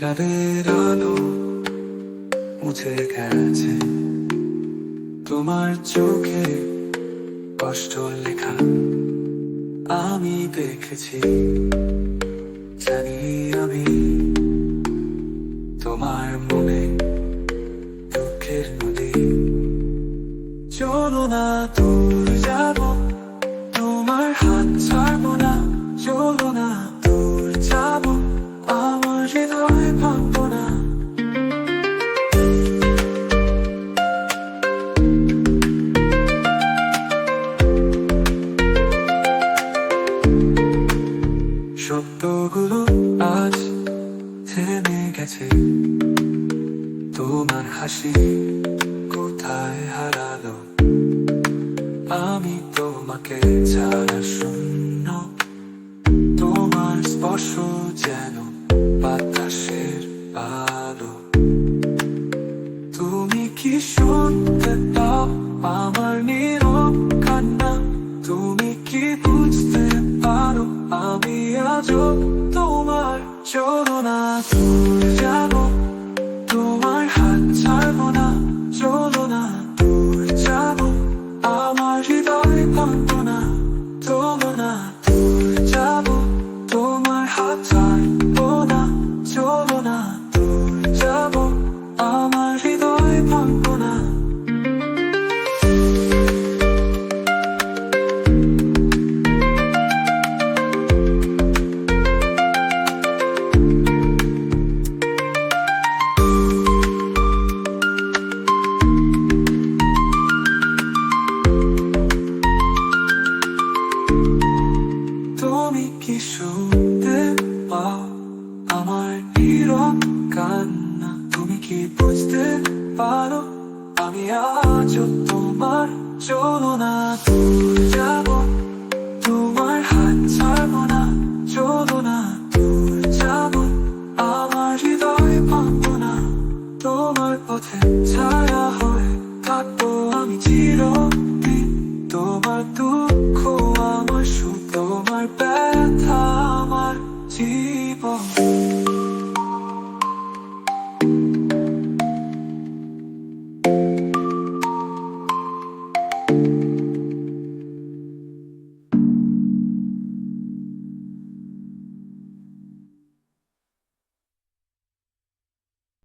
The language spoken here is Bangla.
চাঁদের আলো মুছে গেছে। তোমার চোখে কষ্ট লেখা আমি দেখেছি। জানি আমি তোমার মনে দুঃখের নদী। চলো না দূর কোথায় হারালো? আমি তোমাকে ছাড়া শূন্য। তোমার স্পর্শ যেন বাতাসের আলো। তুমি কি শুনতে পাও আমার নীরব আমি আজও তোমার চলো না দূর যাব তোমার পাও আমার নীরব কান্না। তুমি কি বুঝতে পারো? আমি আজও তোমার চলো না দূর